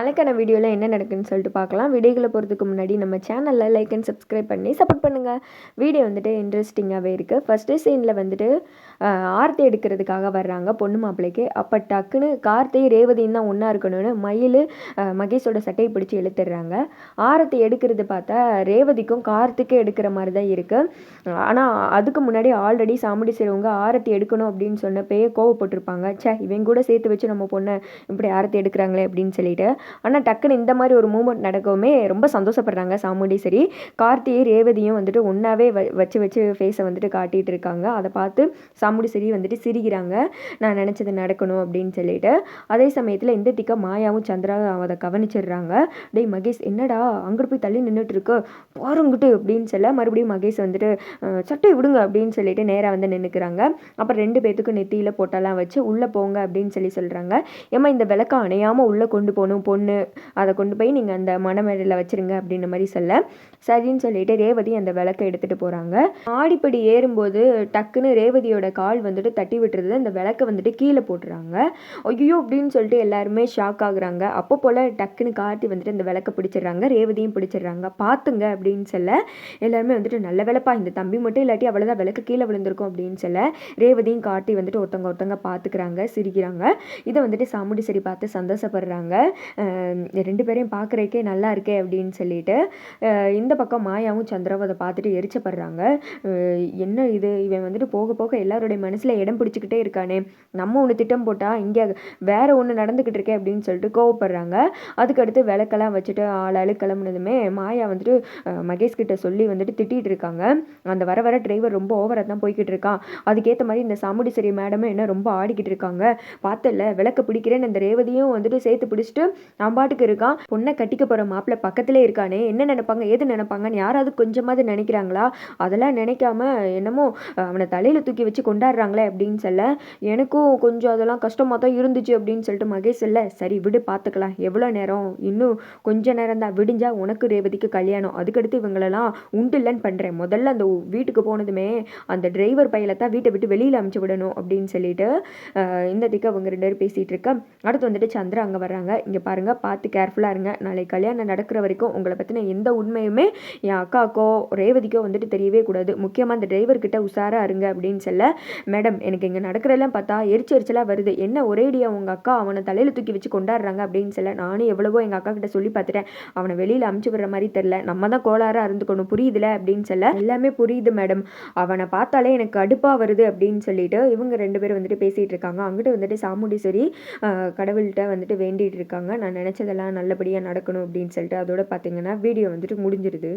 நாளைக்கான வீடியோவில் என்ன நடக்குன்னு சொல்லிட்டு பார்க்கலாம். வீடியோகளை போகிறதுக்கு முன்னாடி நம்ம சேனலில் லைக் அண்ட் சப்ஸ்கிரைப் பண்ணி சப்போர்ட் பண்ணுங்கள் வீடியோ வந்துட்டு இன்ட்ரெஸ்டிங்காகவே இருக்குது ஃபஸ்ட்டு சீனில் வந்துட்டு ஆர்த்தி எடுக்கிறதுக்காக வர்றாங்க பொண்ணு மாப்பிள்ளைக்கு. அப்போ டக்குன்னு கார்த்தி ரேவதியும் தான் ஒன்றா இருக்கணும்னு மயில் மகேஷோட சட்டையை பிடிச்சி இழுத்துடுறாங்க ஆரத்தி எடுக்கிறது பார்த்தா ரேவதிக்கும் கார்த்திக்கும் எடுக்கிற மாதிரி தான் இருக்குது ஆனால் அதுக்கு முன்னாடி ஆல்ரெடி சாமுடி செய்கிறவங்க ஆரத்தி எடுக்கணும் அப்படின்னு சொன்னப்பயே கோவப்பட்டிருப்பாங்க. ச்சே இவங்க கூட சேர்த்து வச்சு நம்ம பொண்ணை இப்படி ஆரத்தி எடுக்கிறாங்களே அப்படின்னு சொல்லிட்டு. ஆனால் டக்குன்னு இந்த மாதிரி ஒரு மூமெண்ட் நடக்கவுமே ரொம்ப சந்தோஷப்படுறாங்க. சாமுண்டீஸ்வரி கார்த்தியை ரேவதியும் வந்துட்டு ஒன்றாவே வ வச்சு வச்சு ஃபேஸை வந்துட்டு காட்டிகிட்டு இருக்காங்க. அதை பார்த்து சாமுண்டீஸ்வரி வந்துட்டு சிரிக்கிறாங்க. நான் நினச்சது நடக்கணும் அப்படின்னு சொல்லிட்டு. அதே சமயத்தில் இந்த திக்க மாயாவும் சந்திரா அதை கவனிச்சிடுறாங்க. டேய் மகேஷ் என்னடா? அங்கிட்டு போய் தள்ளி நின்றுட்டு இருக்கு பாருங்கிட்டு அப்படின்னு சொல்ல மறுபடியும் மகேஷ் வந்துட்டு சட்டை விடுங்க அப்படின்னு சொல்லிட்டு நேராக வந்து நின்றுக்கிறாங்க அப்புறம் ரெண்டு பேத்துக்கும் நெத்தியில் போட்டெல்லாம் வச்சு உள்ளே போங்க அப்படின்னு சொல்லி சொல்கிறாங்க ஏம்மா இந்த விளக்க அணையாமல் உள்ளே கொண்டு போகணும் பொண்ணு அதை கொண்டு போய் நீங்கள் அந்த மணமேடையில் வச்சிருங்க அப்படின்ற மாதிரி சொல்ல. சரின்னு சொல்லிட்டு ரேவதி அந்த விளக்கை எடுத்துகிட்டு போகிறாங்க ஆடிப்படி ஏறும்போது டக்குன்னு ரேவதியோட கால் வந்துட்டு தட்டி விட்டுறது அந்த விளக்கை வந்துட்டு கீழே போட்டுறாங்க. ஐயோ அப்படின்னு சொல்லிட்டு எல்லாருமே ஷாக் ஆகுறாங்க. அப்போ போல் டக்குன்னு கார்த்தி வந்துட்டு அந்த விளக்கை பிடிச்சிடுறாங்க ரேவதியும் பிடிச்சிடுறாங்க. பார்த்துங்க அப்படின்னு சொல்ல எல்லாருமே வந்துட்டு நல்ல விளப்பா இந்த தம்பி மட்டும் இல்லாட்டி அவ்வளோதான் விளக்கு கீழே விழுந்திருக்கும் அப்படின்னு சொல்ல ரேவதியும் காட்டி வந்துட்டு ஒருத்தவங்க ஒருத்தவங்க பார்த்துக்கிறாங்க சிரிக்கிறாங்க. இதை வந்துட்டு சாமுடி சரி பார்த்து சந்தோஷப்படுறாங்க. ரெண்டு பேரையும் பார்க்குறக்கே நல்லா இருக்கே அப்படின்னு சொல்லிட்டு இந்த பக்கம் மாயாவும் சந்திராவும் அதை பார்த்துட்டு எரிச்சப்படுறாங்க. என்ன இது? இவன் வந்துட்டு போக போக எல்லாருடைய மனசில் இடம் பிடிச்சிக்கிட்டே இருக்கானே. நம்ம ஒன்று திட்டம் போட்டால் இங்கே வேறு ஒன்று நடந்துக்கிட்டு இருக்கே அப்படின்னு சொல்லிட்டு கோவப்படுறாங்க. அதுக்கடுத்து விளக்கெல்லாம் வச்சுட்டு ஆளாளு கிளம்புனதுமே மாயா வந்துட்டு மகேஷ் கிட்ட சொல்லி வந்துட்டு திட்டிகிட்டு இருக்காங்க. அந்த வர வர டிரைவர் ரொம்ப ஓவராக தான் போய்கிட்டு இருக்கான். அதுக்கேற்ற மாதிரி இந்த சாமுடிசரி மேடமும் என்ன ரொம்ப ஆடிக்கிட்டு இருக்காங்க. பார்த்தல விளக்க பிடிக்கிறேன்னு இந்த ரேவதியும் வந்துட்டு சேர்த்து பிடிச்சிட்டு நான் பாட்டுக்கு இருக்கான் பொண்ணை கட்டிக்க போகிற மாப்பிள்ளை பக்கத்திலே இருக்கானே என்ன நினைப்பாங்க எது நினைப்பாங்கன்னு யாராவது கொஞ்சமாவது நினைக்கிறாங்களா? அதெல்லாம் நினைக்காம என்னமோ அவனை தலையில் தூக்கி வச்சு கொண்டாடுறாங்களே அப்படின்னு சொல்ல எனக்கும் கொஞ்சம் அதெல்லாம் கஷ்டமாக தான் இருந்துச்சு அப்படின்னு சொல்லிட்டு மகேஷ் சொல்ல சரி விடு பார்த்துக்கலாம் எவ்வளோ நேரம்? இன்னும் கொஞ்ச நேரம் தான். விடிஞ்சா உனக்கு ரேவதிக்கு கல்யாணம். அதுக்கடுத்து இவங்களெல்லாம் உண்டு இல்லைன்னு பண்ணுறேன் முதல்ல அந்த வீட்டுக்கு போனதுமே அந்த டிரைவர் பையில தான் வீட்டை விட்டு வெளியில் அமுச்சு விடணும் அப்படின்னு சொல்லிட்டு இந்த திக்கு அவங்க ரெண்டு பேரும் பேசிகிட்டு இருக்க. அடுத்து வந்துட்டு சந்திரா அங்கே வர்றாங்க. இங்கே பாருங்க பார்த்து கேர்ஃபுல்லாக இருங்க. நாளைக்கு கல்யாணம் நடக்கிற வரைக்கும் உங்களை பற்றின எந்த உண்மையுமே என் அக்காக்கோ ரேவதிக்கோ வந்துட்டு தெரியவே கூடாது. முக்கியமாக அந்த டிரைவர்கிட்ட உஷாராக இருங்க அப்படின்னு சொல்ல மேடம் எனக்கு இங்கே நடக்கிறதெல்லாம் பார்த்தா எரிச்சு எரிச்சலாக வருது. என்ன ஒரேடியாக உங்கள் அக்கா அவனை தலையில் தூக்கி வச்சு கொண்டாடுறாங்க? அப்படின்னு சொல்ல நானும் எவ்வளவோ எங்கள் அக்கா கிட்ட சொல்லி பார்த்துட்டேன். அவனை வெளியில் அமுச்சு விடுற மாதிரி தெரில நம்ம தான் கோளாறாக இருந்துக்கணும். புரியுதுல? அப்படின்னு சொல்ல எல்லாமே புரியுது மேடம். அவனை பார்த்தாலே எனக்கு கடுப்பாக வருது. அப்படின்னு சொல்லிட்டு இவங்க ரெண்டு பேரும் வந்துட்டு பேசிகிட்டு இருக்காங்க. அங்கிட்டு வந்துட்டு சாமுண்டீஸ்வரி சரி கடவுள்கிட்ட வந்துட்டு வேண்டிகிட்டு இருக்காங்க. நான் நினச்சதெல்லாம் நல்லபடியாக நடக்கணும் அப்படின்னு சொல்லிட்டு அதோட பார்த்தீங்கன்னா வீடியோ வந்துட்டு முடிஞ்சிருது.